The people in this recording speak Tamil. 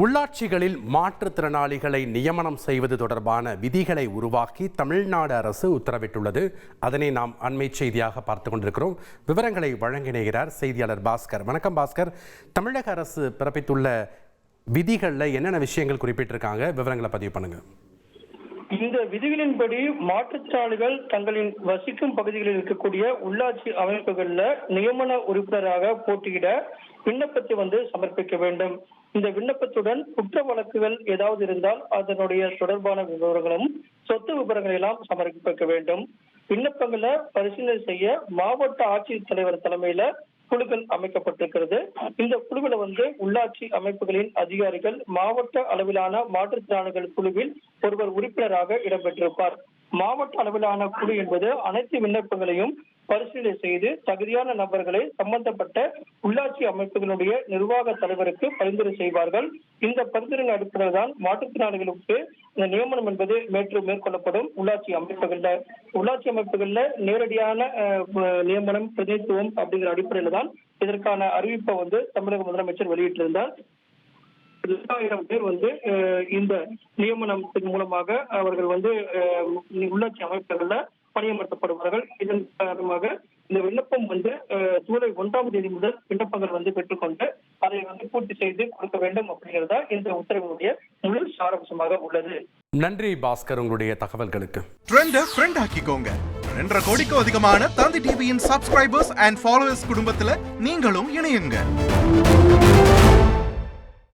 உள்ளாட்சிகளில் மாற்றுத்திறனாளிகளை நியமனம் செய்வது தொடர்பான விதிகளை உருவாக்கி தமிழ்நாடு அரசு உத்தரவிட்டுள்ளது. அதனை நாம் அண்மை செய்தியாக பார்த்து கொண்டிருக்கிறோம். விவரங்களை வழங்கினார் செய்தியாளர் பாஸ்கர். வணக்கம் பாஸ்கர். தமிழக அரசு பிறப்பித்துள்ள விதிகளில் என்னென்ன விஷயங்கள் குறிப்பிட்டிருக்காங்க? விவரங்களை பதிவு பண்ணுங்க. இந்த விதிகளின்படி மாற்றுத்திறனாளிகள் தங்களின் வசிக்கும் பகுதிகளில் இருக்கக்கூடிய உள்ளாட்சி அமைப்புகள்ல நியமன உறுப்பினராக போட்டியிட விண்ணப்பத்தை வந்து சமர்ப்பிக்க வேண்டும். இந்த விண்ணப்பத்துடன் குற்ற வழக்குகள் ஏதாவது இருந்தால் அதனுடைய தொடர்பான விவரங்களும் சொத்து விவரங்களை எல்லாம் சமர்ப்பிக்க வேண்டும். விண்ணப்பங்களை பரிசீலனை செய்ய மாவட்ட ஆட்சித்தலைவர் தலைமையில குழுக்கள் அமைக்கப்பட்டிருக்கிறது. இந்த குழுவில் வந்து உள்ளாட்சி அமைப்புகளின் அதிகாரிகள் மாவட்ட அளவிலான மாற்றுத்திறனாளிகள் குழுவில் ஒருவர் உறுப்பினராக இடம்பெற்றிருப்பார். மாவட்ட அளவிலான குழு என்பது அனைத்து விண்ணப்பங்களையும் பரிசீலனை செய்து தகுதியான நபர்களை சம்பந்தப்பட்ட உள்ளாட்சி அமைப்புகளுடைய நிர்வாக தலைவருக்கு பரிந்துரை செய்வார்கள். இந்த பரிந்துரையின் அடிப்படையில் தான் மாற்றுத்திறனாளிகளுக்கு இந்த நியமனம் என்பது மேற்று மேற்கொள்ளப்படும். உள்ளாட்சி அமைப்புகள்ல உள்ளாட்சி அமைப்புகள்ல நேரடியான அஹ், நியமனம் பிரதிநிதித்துவம் அப்படிங்கிற அடிப்படையில தான் இதற்கான அறிவிப்பை வந்து தமிழக முதலமைச்சர் வெளியிட்டிருந்தார். இரண்டாயிரம் பேர் வந்து இந்த நியமனத்தின் மூலமாக அவர்கள் வந்து உள்ளாட்சி அமைப்புகள்ல பணியமர்த்தப்படுவார்கள். இதன் காரணமாக இந்த விண்ணப்பம் வந்து ஜூலை ஒன்றாம் தேதி முதல் விண்ணப்பங்கள் வந்து பெற்றுக்கொண்டு அதை வந்து பூர்த்தி செய்து கொடுக்க வேண்டும் அப்படிங்கிறதா இந்த உத்தரவினுடைய முழு சாராம்சமாக உள்ளது. நன்றி பாஸ்கர் உங்களுடைய தகவல்களுக்கு. ட்ரெண்ட ஃப்ரெண்ட் ஆக்கிக்கோங்க. ரெண்டரை கோடிக்கும் அதிகமான தந்தி டிவியின் சப்ஸ்கிரைபர்ஸ் அண்ட் ஃபாலோவர்ஸ் குடும்பத்துல நீங்களும் இணையுங்க.